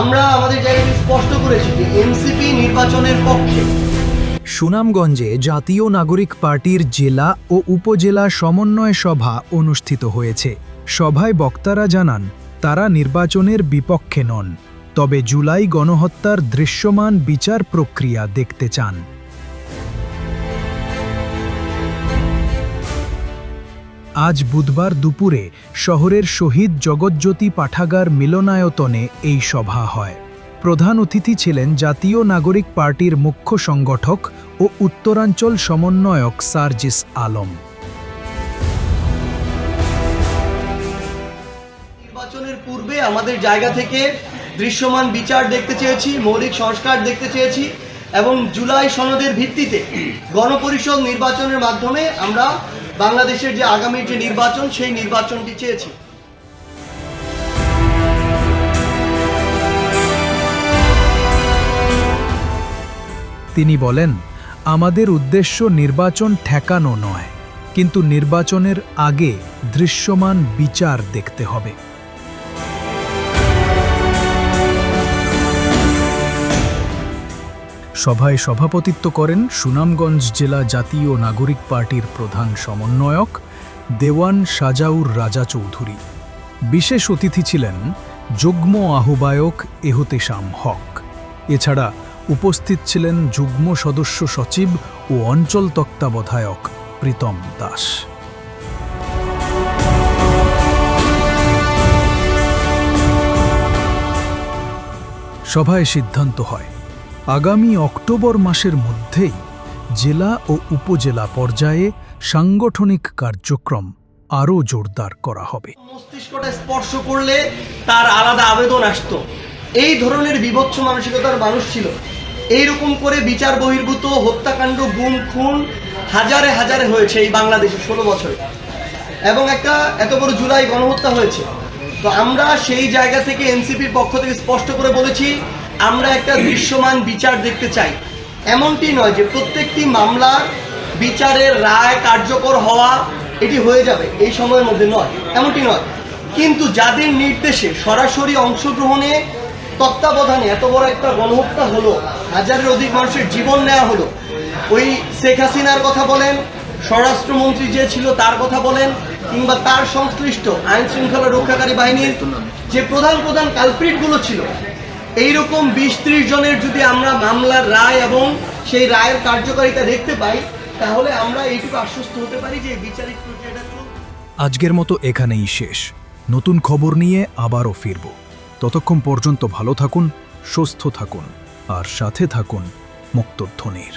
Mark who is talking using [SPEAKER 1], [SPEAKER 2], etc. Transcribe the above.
[SPEAKER 1] আমরা আমাদের জায়গাটি স্পষ্ট করেছি যে এনসিপি নির্বাচনের পক্ষে।
[SPEAKER 2] সুনামগঞ্জে জাতীয় নাগরিক পার্টির জেলা ও উপজেলা সমন্বয় সভা অনুষ্ঠিত হয়েছে। সভায় বক্তারা জানান, তারা নির্বাচনের বিপক্ষে নন, তবে জুলাই গণহত্যার দৃশ্যমান বিচার প্রক্রিয়া দেখতে চান। আজ বুধবার দুপুরে শহরের শহীদ জগজ্যোতি পাঠাগার মিলনায়তনে এই সভা হয়। প্রধান অতিথি ছিলেন জাতীয় নাগরিক পার্টির মুখ্য সংগঠক ও উত্তরাঞ্চল সমন্বয়ক সার্জিস আলম।
[SPEAKER 1] নির্বাচনের পূর্বে আমাদের জায়গা থেকে দৃশ্যমান বিচার দেখতে চেয়েছি, মৌলিক সংস্কার দেখতে চেয়েছি এবং জুলাই সনদের ভিত্তিতে গণপরিষদ নির্বাচনের মাধ্যমে আমরা বাংলাদেশের যে আগামী যে নির্বাচন, সেই নির্বাচনটি চেয়েছি।
[SPEAKER 2] তিনি বলেন, আমাদের উদ্দেশ্য নির্বাচন ঠেকানো নয়, কিন্তু নির্বাচনের আগে দৃশ্যমান বিচার দেখতে হবে। সভায় সভাপতিত্ব করেন সুনামগঞ্জ জেলা জাতীয় নাগরিক পার্টির প্রধান সমন্বয়ক দেওয়ান সাজাউর রাজা চৌধুরী। বিশেষ অতিথি ছিলেন যুগ্ম আহ্বায়ক এহতেশাম হক। এছাড়া উপস্থিত ছিলেন যুগ্ম সদস্য সচিব ও অঞ্চল তত্ত্বাবধায়ক প্রীতম দাস। সভায় সিদ্ধান্ত হয় আগামী অক্টোবর মাসের মধ্যেই জেলা ও উপজেলা পর্যায়ে সাংগঠনিক কার্যক্রম আরও জোরদার করা হবে।
[SPEAKER 1] মস্তিষ্কটা স্পর্শ করলে তার আলাদা আবেদন আসতো। এই ধরনের বিভৎস মানসিকতার মানুষ ছিল। এইরকম করে বিচার বহির্ভূত হত্যাকাণ্ড, গুম, খুন হাজারে হাজারে হয়েছে এই বাংলাদেশে ষোলো বছরে। এবং একটা এত বড় জুলাই গণহত্যা হয়েছে। তো আমরা সেই জায়গা থেকে এনসিপির পক্ষ থেকে স্পষ্ট করে বলেছি, আমরা একটা দৃশ্যমান বিচার দেখতে চাই। এমনটি নয় যে প্রত্যেকটি মামলার বিচারের রায় কার্যকর হওয়া এটি হয়ে যাবে, এই সময়ের মধ্যে নয়, এমনটি নয়। কিন্তু যাদের নির্দেশে সরাসরি অংশগ্রহণে তত্ত্বাবধানে এত বড় একটা গণহত্যা হলো, হাজারের অধিক মানুষের জীবন নেওয়া হলো, ওই শেখ হাসিনার কথা বলেন স্বরাষ্ট্রমন্ত্রী যে ছিল তার কথা বলেন কিংবা তার সংশ্লিষ্ট আইন শৃঙ্খলা রক্ষাকারী বাহিনীর যে প্রধান প্রধান কালপ্রিটগুলো ছিল, এইরকম বিশ ত্রিশ জনের যদি আমরা মামলার রায় এবং সেই রায়ের কার্যকারিতা দেখতে পাই, তাহলে আমরা এইটুকু আশ্বস্ত হতে পারি যে বিচারিক প্রক্রিয়াটা
[SPEAKER 2] আজকের মতো এখানেই শেষ। নতুন খবর নিয়ে আবারও ফিরব। ততক্ষণ পর্যন্ত ভালো থাকুন, সুস্থ থাকুন, আর সাথে থাকুন মুক্তধ্বনির।